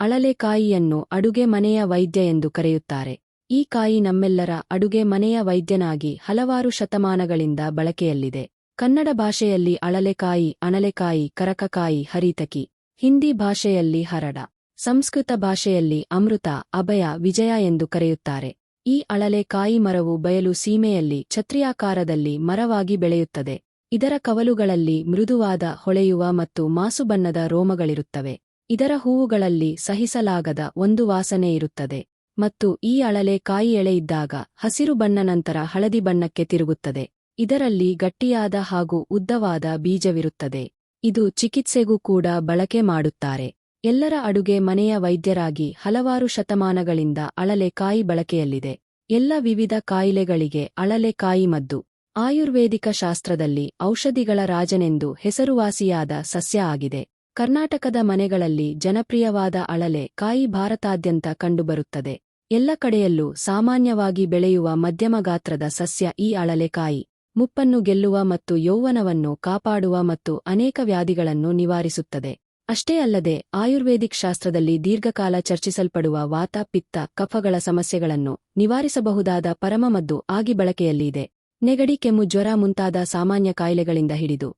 ಅಳಲೆಕಾಯಿಯನ್ನು ಅಡುಗೆ ಮನೆಯ ವೈದ್ಯ ಎಂದು ಕರೆಯುತ್ತಾರೆ. ಈ ಕಾಯಿ ನಮ್ಮೆಲ್ಲರ ಅಡುಗೆ ಮನೆಯ ವೈದ್ಯನಾಗಿ ಹಲವಾರು ಶತಮಾನಗಳಿಂದ ಬಳಕೆಯಲ್ಲಿದೆ. ಕನ್ನಡ ಭಾಷೆಯಲ್ಲಿ ಅಳಲೆಕಾಯಿ, ಅಣಲೆಕಾಯಿ, ಕರಕಕಾಯಿ, ಹರಿತಕಿ, ಹಿಂದಿ ಭಾಷೆಯಲ್ಲಿ ಹರಡ, ಸಂಸ್ಕೃತ ಭಾಷೆಯಲ್ಲಿ ಅಮೃತ, ಅಭಯ, ವಿಜಯ ಎಂದು ಕರೆಯುತ್ತಾರೆ. ಈ ಅಳಲೆಕಾಯಿ ಮರವು ಬಯಲು ಸೀಮೆಯಲ್ಲಿ ಛತ್ರಿಯಾಕಾರದಲ್ಲಿ ಮರವಾಗಿ ಬೆಳೆಯುತ್ತದೆ. ಇದರ ಕವಲುಗಳಲ್ಲಿ ಮೃದುವಾದ ಹೊಳೆಯುವ ಮತ್ತು ಮಾಸುಬಣ್ಣದ ರೋಮಗಳಿರುತ್ತವೆ. ಇದರ ಹೂವುಗಳಲ್ಲಿ ಸಹಿಸಲಾಗದ ಒಂದು ವಾಸನೆ ಇರುತ್ತದೆ ಮತ್ತು ಈ ಅಳಲೆ ಕಾಯಿ ಎಳೆಯಿದ್ದಾಗ ಹಸಿರು ಬಣ್ಣ ನಂತರ ಹಳದಿ ಬಣ್ಣಕ್ಕೆ ತಿರುಗುತ್ತದೆ. ಇದರಲ್ಲಿ ಗಟ್ಟಿಯಾದ ಹಾಗೂ ಉದ್ದವಾದ ಬೀಜವಿರುತ್ತದೆ. ಇದು ಚಿಕಿತ್ಸೆಗೂ ಕೂಡ ಬಳಕೆ ಮಾಡುತ್ತಾರೆ. ಎಲ್ಲರ ಅಡುಗೆ ಮನೆಯ ವೈದ್ಯರಾಗಿ ಹಲವಾರು ಶತಮಾನಗಳಿಂದ ಅಳಲೆ ಕಾಯಿ ಬಳಕೆಯಲ್ಲಿದೆ. ಎಲ್ಲ ವಿವಿಧ ಕಾಯಿಲೆಗಳಿಗೆ ಅಳಲೆ ಕಾಯಿ ಮದ್ದು. ಆಯುರ್ವೇದಿಕ ಶಾಸ್ತ್ರದಲ್ಲಿ ಔಷಧಿಗಳ ರಾಜನೆಂದು ಹೆಸರುವಾಸಿಯಾದ ಸಸ್ಯ ಆಗಿದೆ. ಕರ್ನಾಟಕದ ಮನೆಗಳಲ್ಲಿ ಜನಪ್ರಿಯವಾದ ಅಳಲೆ ಕಾಯಿ ಭಾರತಾದ್ಯಂತ ಕಂಡುಬರುತ್ತದೆ. ಎಲ್ಲ ಕಡೆಯಲ್ಲೂ ಸಾಮಾನ್ಯವಾಗಿ ಬೆಳೆಯುವ ಮಧ್ಯಮ ಗಾತ್ರದ ಸಸ್ಯ ಈ ಅಳಲೆಕಾಯಿ ಮುಪ್ಪನ್ನು ಗೆಲ್ಲುವ ಮತ್ತು ಯೌವನವನ್ನು ಕಾಪಾಡುವ ಮತ್ತು ಅನೇಕ ವ್ಯಾಧಿಗಳನ್ನು ನಿವಾರಿಸುತ್ತದೆ. ಅಷ್ಟೇ ಅಲ್ಲದೆ, ಆಯುರ್ವೇದಿಕ್ ಶಾಸ್ತ್ರದಲ್ಲಿ ದೀರ್ಘಕಾಲ ಚರ್ಚಿಸಲ್ಪಡುವ ವಾತ, ಪಿತ್ತ, ಕಫಗಳ ಸಮಸ್ಯೆಗಳನ್ನು ನಿವಾರಿಸಬಹುದಾದ ಪರಮಮದ್ದು ಆಗಿ ಬಳಕೆಯಲ್ಲಿದೆ. ನೆಗಡಿ, ಕೆಮ್ಮು, ಜ್ವರ ಮುಂತಾದ ಸಾಮಾನ್ಯ ಕಾಯಿಲೆಗಳಿಂದ ಹಿಡಿದು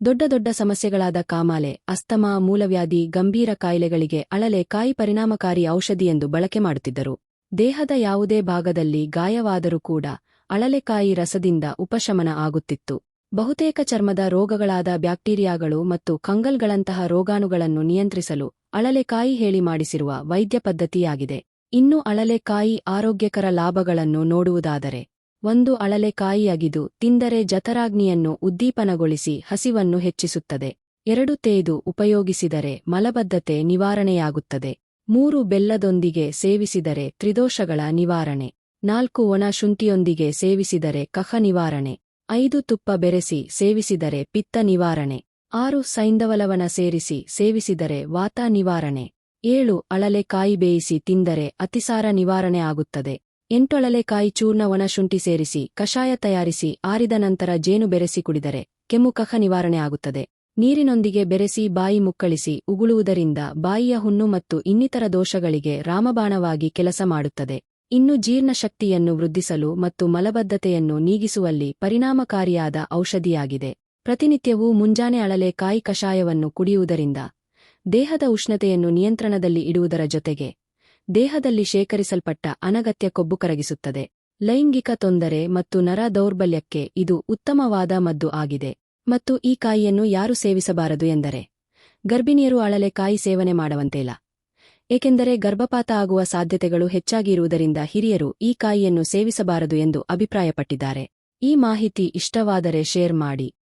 ದೊಡ್ಡ ದೊಡ್ಡ ಸಮಸ್ಯೆಗಳಾದ ಕಾಮಾಲೆ, ಅಸ್ತಮಾ, ಮೂಲವ್ಯಾಧಿ, ಗಂಭೀರ ಕಾಯಿಲೆಗಳಿಗೆ ಅಳಲೆ ಕಾಯಿ ಪರಿಣಾಮಕಾರಿ ಔಷಧಿಯೆಂದು ಬಳಕೆ ಮಾಡುತ್ತಿದ್ದರು. ದೇಹದ ಯಾವುದೇ ಭಾಗದಲ್ಲಿ ಗಾಯವಾದರೂ ಕೂಡ ಅಳಲೆಕಾಯಿ ರಸದಿಂದ ಉಪಶಮನ ಆಗುತ್ತಿತ್ತು. ಬಹುತೇಕ ಚರ್ಮದ ರೋಗಗಳಾದ ಬ್ಯಾಕ್ಟೀರಿಯಾಗಳು ಮತ್ತು ಕಂಗಲ್ಗಳಂತಹ ರೋಗಾಣುಗಳನ್ನು ನಿಯಂತ್ರಿಸಲು ಅಳಲೆಕಾಯಿ ಹೇಳಿ ಮಾಡಿಸಿರುವ ವೈದ್ಯ ಪದ್ಧತಿಯಾಗಿದೆ. ಇನ್ನು ಅಳಲೆಕಾಯಿ ಆರೋಗ್ಯಕರ ಲಾಭಗಳನ್ನು ನೋಡುವುದಾದರೆ ಒಂದು ಅಳಲೆ ಕಾಯಿಯಗಿದು ತಿಂದರೆ ಜತರಾಗ್ನಿಯನ್ನು ಉದ್ದೀಪನಗೊಳಿಸಿ ಹಸಿವನ್ನು ಹೆಚ್ಚಿಸುತ್ತದೆ. ಎರಡು ತೇದು ಉಪಯೋಗಿಸಿದರೆ ಮಲಬದ್ಧತೆ ನಿವಾರಣೆಯಾಗುತ್ತದೆ. ಮೂರು ಬೆಲ್ಲದೊಂದಿಗೆ ಸೇವಿಸಿದರೆ ತ್ರಿದೋಷಗಳ ನಿವಾರಣೆ. ನಾಲ್ಕು ಒಣ ಶುಂಠಿಯೊಂದಿಗೆ ಸೇವಿಸಿದರೆ ಕಫ ನಿವಾರಣೆ. ಐದು ತುಪ್ಪ ಬೆರೆಸಿ ಸೇವಿಸಿದರೆ ಪಿತ್ತ ನಿವಾರಣೆ. ಆರು ಸೈಂಧವಲವನ ಸೇರಿಸಿ ಸೇವಿಸಿದರೆ ವಾತ ನಿವಾರಣೆ. ಏಳು ಅಳಲೆಕಾಯಿ ಬೇಯಿಸಿ ತಿಂದರೆ ಅತಿಸಾರ ನಿವಾರಣೆ ಆಗುತ್ತದೆ. ಎಂಟೊಳಲೆಕಾಯಿ ಚೂರ್ಣ ಒಣಶುಂಠಿ ಸೇರಿಸಿ, ಕಷಾಯ ತಯಾರಿಸಿ, ಆರಿದ ನಂತರ ಜೇನು ಬೆರೆಸಿ ಕುಡಿದರೆ ಕೆಮ್ಮು ಕಖ ನಿವಾರಣೆ ಆಗುತ್ತದೆ. ನೀರಿನೊಂದಿಗೆ ಬೆರೆಸಿ ಬಾಯಿ ಮುಕ್ಕಳಿಸಿ, ಉಗುಳುವುದರಿಂದ ಬಾಯಿಯ ಹುಣ್ಣು ಮತ್ತು ಇನ್ನಿತರ ದೋಷಗಳಿಗೆ ರಾಮಬಾಣವಾಗಿ ಕೆಲಸ ಮಾಡುತ್ತದೆ. ಇನ್ನು ಜೀರ್ಣಶಕ್ತಿಯನ್ನು ವೃದ್ಧಿಸಲು ಮತ್ತು ಮಲಬದ್ಧತೆಯನ್ನು ನೀಗಿಸುವಲ್ಲಿ ಪರಿಣಾಮಕಾರಿಯಾದ ಔಷಧಿಯಾಗಿದೆ. ಪ್ರತಿನಿತ್ಯವೂ ಮುಂಜಾನೆ ಅಳಲೆ ಕಾಯಿ ಕಷಾಯವನ್ನು ಕುಡಿಯುವುದರಿಂದ ದೇಹದ ಉಷ್ಣತೆಯನ್ನು ನಿಯಂತ್ರಣದಲ್ಲಿ ಇಡುವುದರ ಜೊತೆಗೆ ದೇಹದಲ್ಲಿ ಶೇಖರಿಸಲ್ಪಟ್ಟ ಅನಗತ್ಯ ಕೊಬ್ಬು ಕರಗಿಸುತ್ತದೆ. ಲೈಂಗಿಕ ತೊಂದರೆ ಮತ್ತು ನರ ದೌರ್ಬಲ್ಯಕ್ಕೆ ಇದು ಉತ್ತಮವಾದ ಮದ್ದು ಆಗಿದೆ. ಮತ್ತು ಈ ಕಾಯಿಯನ್ನು ಯಾರು ಸೇವಿಸಬಾರದು ಎಂದರೆ, ಗರ್ಭಿಣಿಯರು ಅಳಲೆ ಕಾಯಿ ಸೇವನೆ ಮಾಡುವಂತಿಲ್ಲ ಏಕೆಂದರೆ ಗರ್ಭಪಾತ ಆಗುವ ಸಾಧ್ಯತೆಗಳು ಹೆಚ್ಚಾಗಿರುವುದರಿಂದ ಹಿರಿಯರು ಈ ಕಾಯಿಯನ್ನು ಸೇವಿಸಬಾರದು ಎಂದು ಅಭಿಪ್ರಾಯಪಟ್ಟಿದ್ದಾರೆ. ಈ ಮಾಹಿತಿ ಇಷ್ಟವಾದರೆ ಶೇರ್ ಮಾಡಿ.